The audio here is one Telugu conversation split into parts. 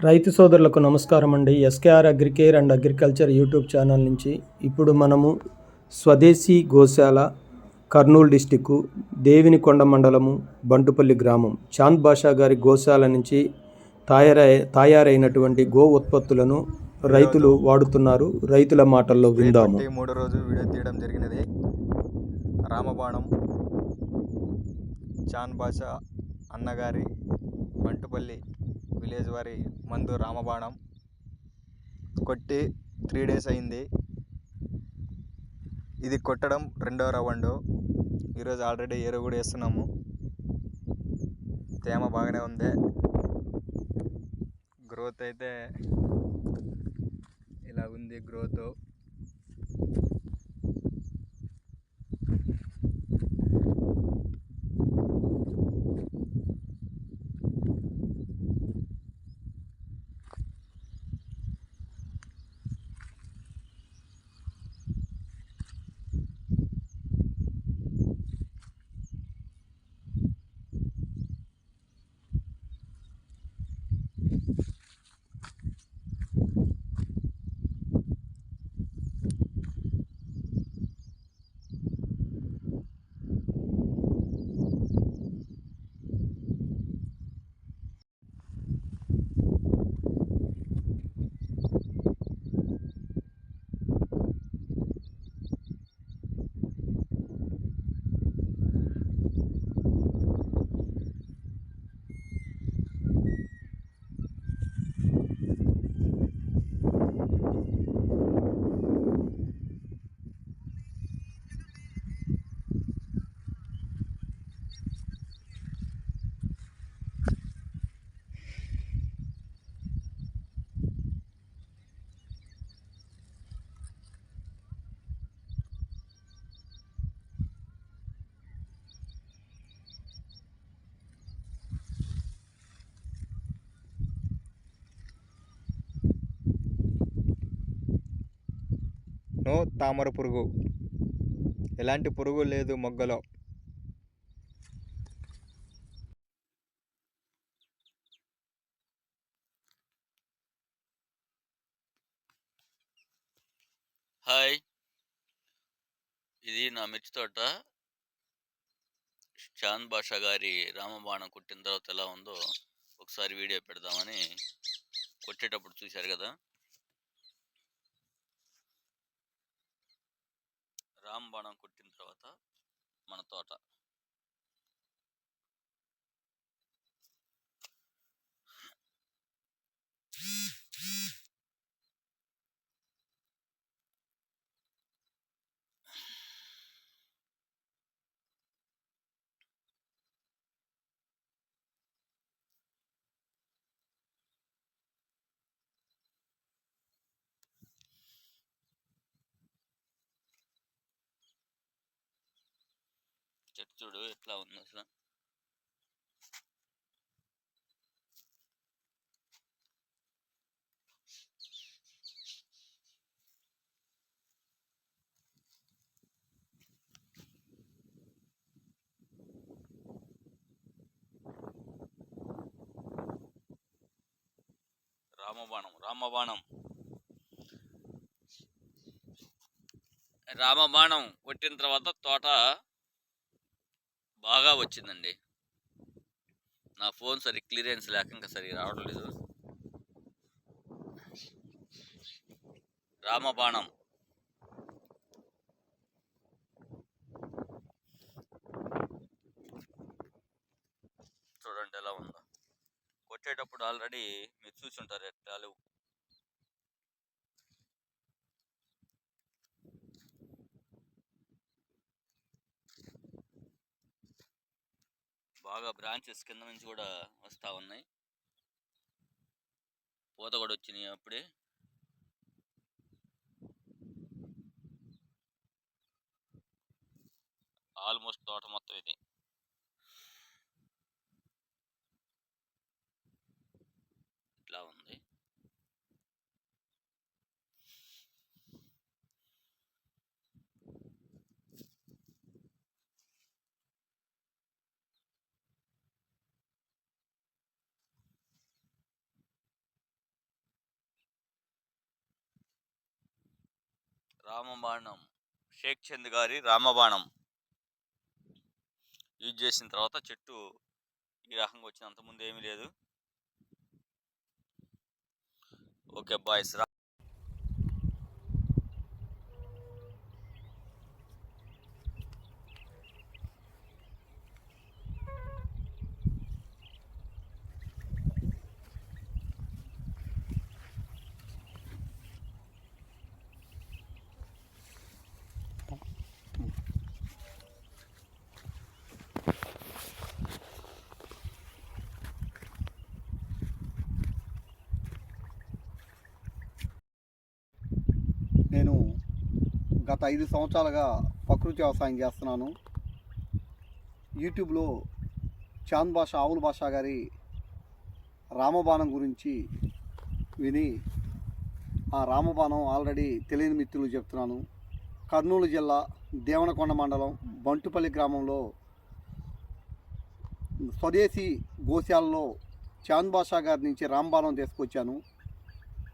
రైతు సోదరులకు నమస్కారం అండి. SKR agricare and agriculture YouTube channel నుంచి ఇప్పుడు మనము స్వదేశీ గోశాల కర్నూలు డిస్టిక్ దేవినికొండ మండలము బంటుపల్లి గ్రామం చాంద్ బాషా గారి గోశాల నుంచి తయారై తయారైనటువంటి గో ఉత్పత్తులను రైతులు వాడుతున్నారు. రైతుల మాటల్లో విందాము. మూడో రోజు వీడియో తీయడం జరిగినది. రామబాణం చాన్ బాషా అన్నగారి బంటుపల్లి విలేజ్ వారి మందు రామబాణం కొట్టి త్రీ డేస్ అయింది. ఇది కొట్టడం రెండో రౌండ్. ఈరోజు ఆల్రెడీ ఎరువు కూడా వేస్తున్నాము. తేమ బాగానే ఉంది. గ్రోత్ అయితే ఇలా ఉంది గ్రోత్. నో తామర పురుగు. ఎలాంటి పురుగు లేదు మొగ్గలో. హాయ్. ఇది నా మిర్చి తోట. చాంద్ బాషా గారి రామబాణం కుట్టిన తర్వాత ఎలా ఉందో ఒకసారి వీడియో పెడదామని కొట్టేటప్పుడు చూశారు కదా. రామబాణం కొట్టిన తర్వాత మన తోట. చెట్టు చూడు ఎట్లా ఉంది అసలు. రామబాణం రామబాణం. రామబాణం కొట్టిన తర్వాత తోట బాగా వచ్చిందండి. నా ఫోన్ సరి క్లియరెన్స్ లేక ఇంకా సరిగా రావడం లేదు. రామబాణం. చూడండి ఎలా ఉందో. కొట్టేటప్పుడు ఆల్రెడీ మీరు చూసి ఉంటారు ఎట్లా బాగా బ్రాంచెస్ కింద నుంచి కూడా వస్తూ ఉన్నాయి. పూత కూడా వచ్చినాయి అప్పుడే. ఆల్మోస్ట్ తోట మొత్తం ఇది ఇట్లా ఉంది రామబాణం షేక్ చంద్ గారి రామబాణం. యూజ్ చేసిన తర్వాత చెట్టు ఈ రకంగా వచ్చిన అంతకుముందు ఏమీ లేదు. ఓకే బాయ్స్ రా నేను గత ఐదు సంవత్సరాలుగా ప్రకృతి వ్యవసాయం చేస్తున్నాను. యూట్యూబ్లో చాంద్ భాష ఆవుల భాష గారి రామబాణం గురించి విని ఆ రామబాణం ఆల్రెడీ తెలియని మిత్రులు చెప్తున్నాను. కర్నూలు జిల్లా దేవనకొండ మండలం బంటుపల్లి గ్రామంలో స్వదేశీ గోశాలలో చాంద్ భాషా గారి నుంచి రాంబాణం తీసుకొచ్చాను.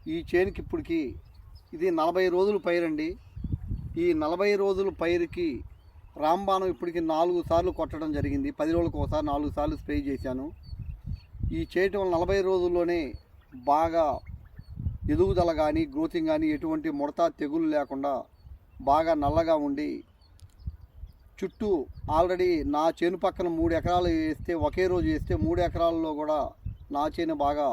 ఈ చేనుకి ఇప్పటికి ఇది నలభై రోజులు పైరండి. ఈ నలభై రోజుల పైరుకి రాంబాణం ఇప్పటికి నాలుగు సార్లు కొట్టడం జరిగింది. పది రోజులకు ఒకసారి నాలుగు సార్లు స్ప్రే చేశాను. ఈ చేయటం వల్ల నలభై రోజుల్లోనే బాగా ఎదుగుదల కానీ గ్రోతింగ్ కానీ ఎటువంటి ముడత తెగులు లేకుండా బాగా నల్లగా ఉండి చుట్టూ ఆల్రెడీ నా చేను పక్కన మూడు ఎకరాలు వేస్తే ఒకే రోజు వేస్తే మూడు ఎకరాల్లో కూడా నా చేను బాగా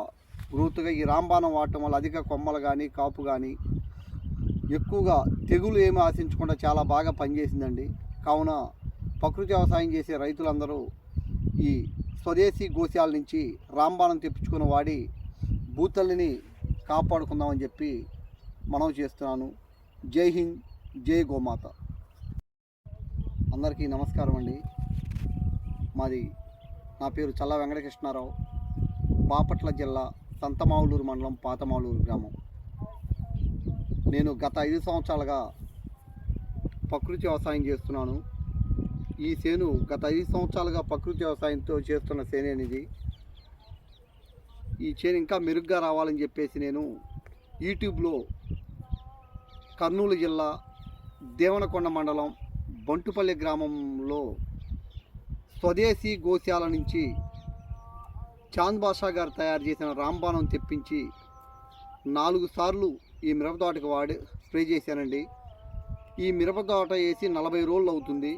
గ్రోత్గా ఈ రాంబాణం వాడటం వల్ల అధిక కొమ్మలు కానీ కాపు కానీ ఎక్కువగా తెగులు ఏమి ఆశించకుండా చాలా బాగా పనిచేసిందండి. కావున ప్రకృతి వ్యవసాయం చేసే రైతులందరూ ఈ స్వదేశీ గోశాల నుంచి రాంబాణం తెప్పించుకుని వాడి భూతల్లిని కాపాడుకుందామని చెప్పి మనం చేస్తున్నాను. జై హింద్ జై గోమాత. అందరికీ నమస్కారం అండి. మాది నా పేరు చల్ల వెంకటకృష్ణారావు బాపట్ల జిల్లా సంతమావులూరు మండలం పాతమావులూరు గ్రామం. నేను గత ఐదు సంవత్సరాలుగా ప్రకృతి వ్యవసాయం చేస్తున్నాను. ఈ చేను గత ఐదు సంవత్సరాలుగా ప్రకృతి వ్యవసాయంతో చేస్తున్న చేను అనేది ఈ చేను ఇంకా మెరుగ్గా రావాలని చెప్పేసి నేను యూట్యూబ్లో కర్నూలు జిల్లా దేవనకొండ మండలం బంటుపల్లి గ్రామంలో స్వదేశీ గోశాల నుంచి చాంద్ బాషా గారు తయారు చేసిన రాంబాణం తెప్పించి నాలుగు సార్లు ఈ మిరప తోటకి వాడి స్ప్రే చేశానండి. ఈ మిరప తోట వేసి నలభై రోజులు అవుతుంది.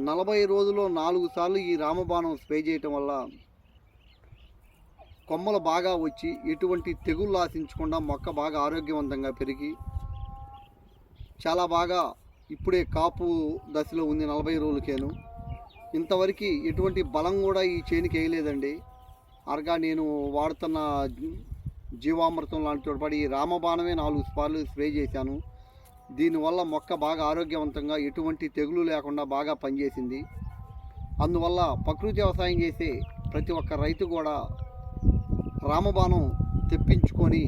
నలభై రోజుల్లో నాలుగు సార్లు ఈ రామబాణం స్ప్రే చేయటం వల్ల కొమ్మలు బాగా వచ్చి ఎటువంటి తెగుళ్ళు ఆశించకుండా మొక్క బాగా ఆరోగ్యవంతంగా పెరిగి చాలా బాగా ఇప్పుడే కాపు దశలో ఉంది నలభై రోజులకేను. ఇంతవరకు ఎటువంటి బలం కూడా ఈ చేనికి వేయలేదండి. అరగా నేను వాడుతున్న జీవామృతం లాంటి తోడ్పడి ఈ రామబాణమే నాలుగు సార్లు స్ప్రే చేశాను. దీనివల్ల మొక్క బాగా ఆరోగ్యవంతంగా ఎటువంటి తెగులు లేకుండా బాగా పనిచేసింది. అందువల్ల ప్రకృతి వ్యవసాయం చేసే ప్రతి ఒక్క రైతు కూడా రామబాణం తెప్పించుకొని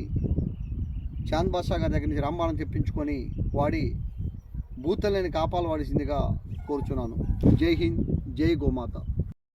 చాంద్ బాషా గారి దగ్గర నుంచి రామబాణం తెప్పించుకొని వాడి బూతలేని కాపాలు వాడిసిందిగా కోరుచున్నాను. జై హింద్ జై గోమాత.